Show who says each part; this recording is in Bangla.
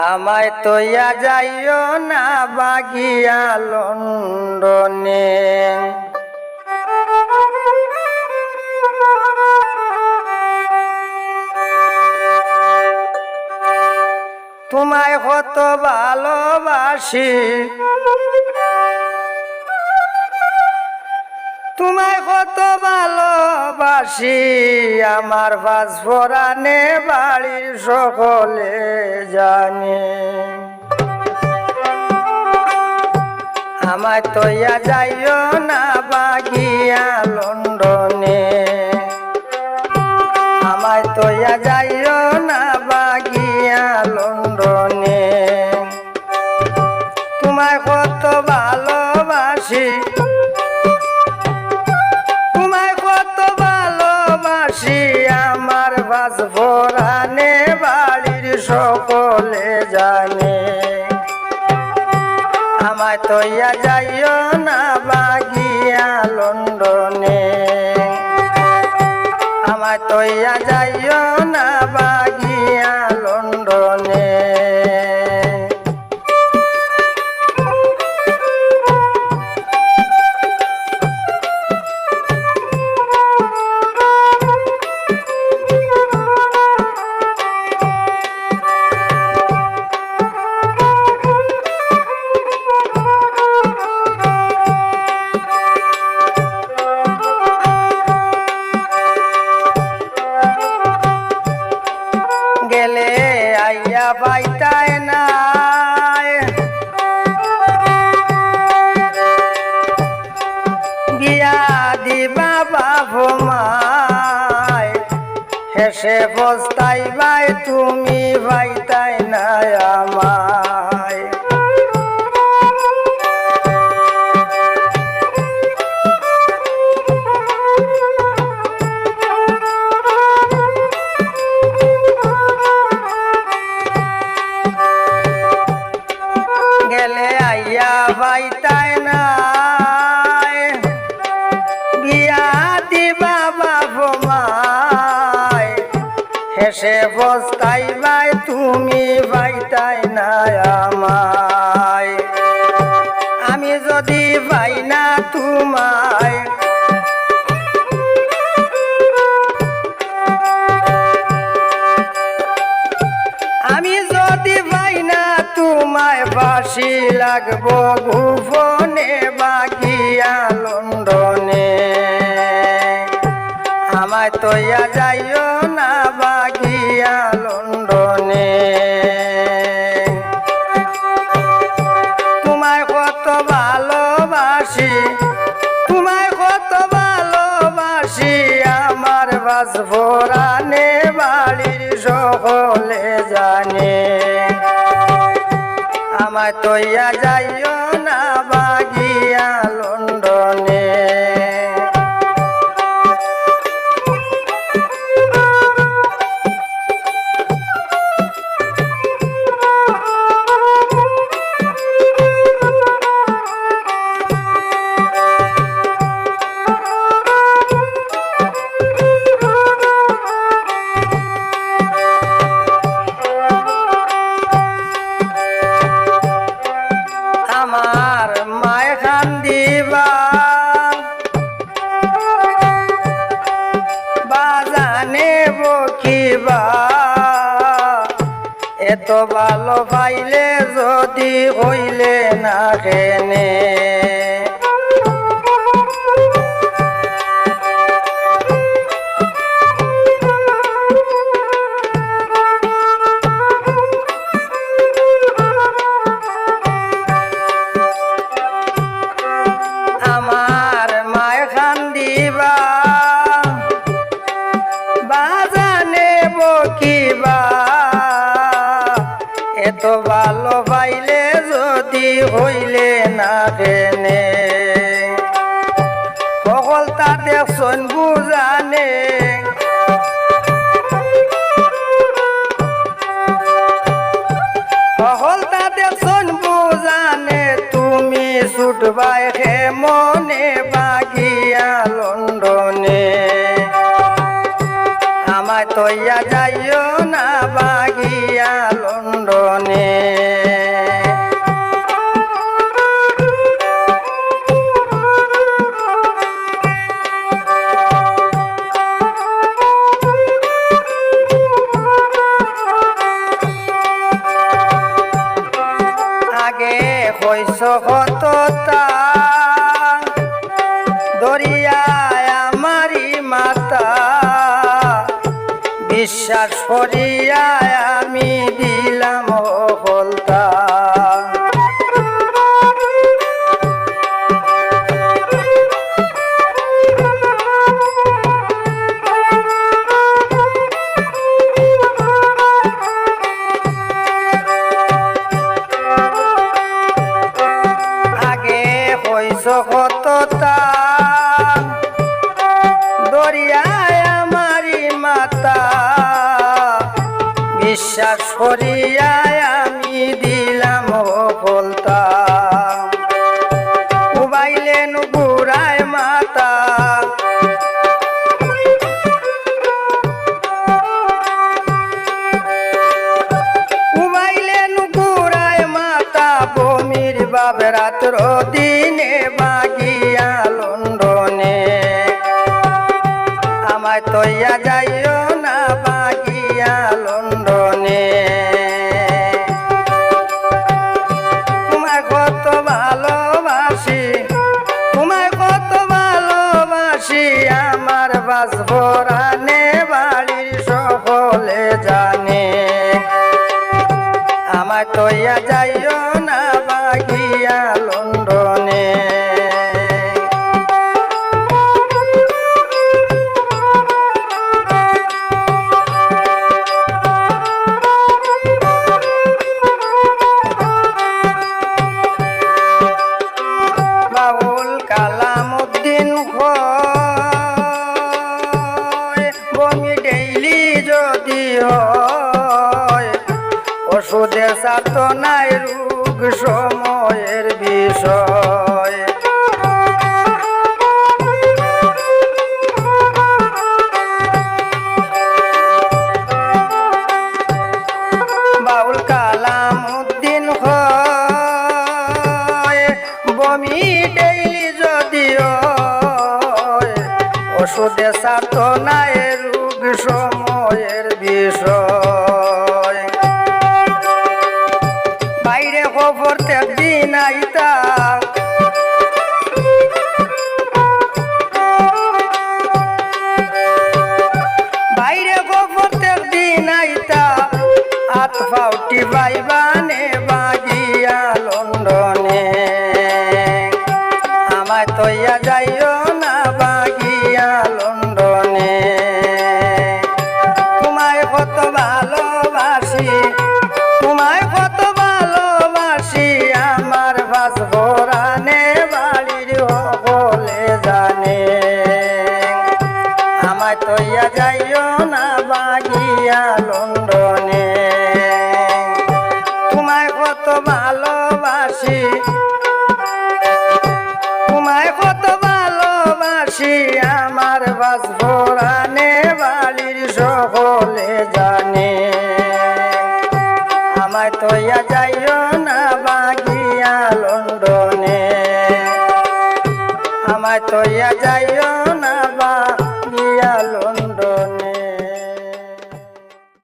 Speaker 1: আমায় তৈয়া যাইও না বাগিয়া লন্ডনে। তোমায় কত ভালোবাসি। তোমায় কত ভালোবাসি, আমার বাস ফোরানে বাড়ির সকলে জানে। আমায় তৈয়া যাইও না বাগিয়া লন্ডনে। আমায় তৈয়া যাইও না বাগিয়া লন্ডনে। তোমায় কত ভালোবাসি আমায় যাইও না বাগিয়া লন্ডনে। আমার তৈয়া যাইও বস্তাই বাই তুমি পাইতাই পাইতাই না আমি যদি পাই না তোমায় বাসি লাগবো গুফনে বাকিয়া লন্ডনে। আমায় তৈয়া যাইও ভালোবাসি তোমায় কত ভালোবাসি আমার বাস ভোরানে বাড়ির সকলে জানে। আমায় তৈয়া যাইও এত ভালো পাইলে যদি হইলে না কেনে? এত ভালো পাইলে যদি হইলে না কেনে সকল তা দেখছন বুজানে সকল তা দেখছন বুজানে তুমি ছুটবাই হে মনে বাগিয়া লন্ডনে। আমায় তৈয়া যাইও অততা দরিয়ায় আমারি মাতা। বিশ্বাস করি বিশ্বাস করিয়ায় আমি দিলাম ফলতা উবাইলেন বুড়ায় মাতা। উবাইলেন বুড়ায় মাতা, বমির বাব রাত্র দিনে বাগিয়া লন্ডনে। আমায় তৈয়া আমায় তৈয়া সময়ের বিষয়। বাউল কালাম উদ্দিন বমি ডেইলি যদিও ওষুধে সাত নাই তৈয়া যাইও না বাগিয়া লন্ডনে। তোমায় কত ভালোবাসি, তোমায় কত ভালোবাসি, আমার বাস ভোরানে বাড়ির সকলে যা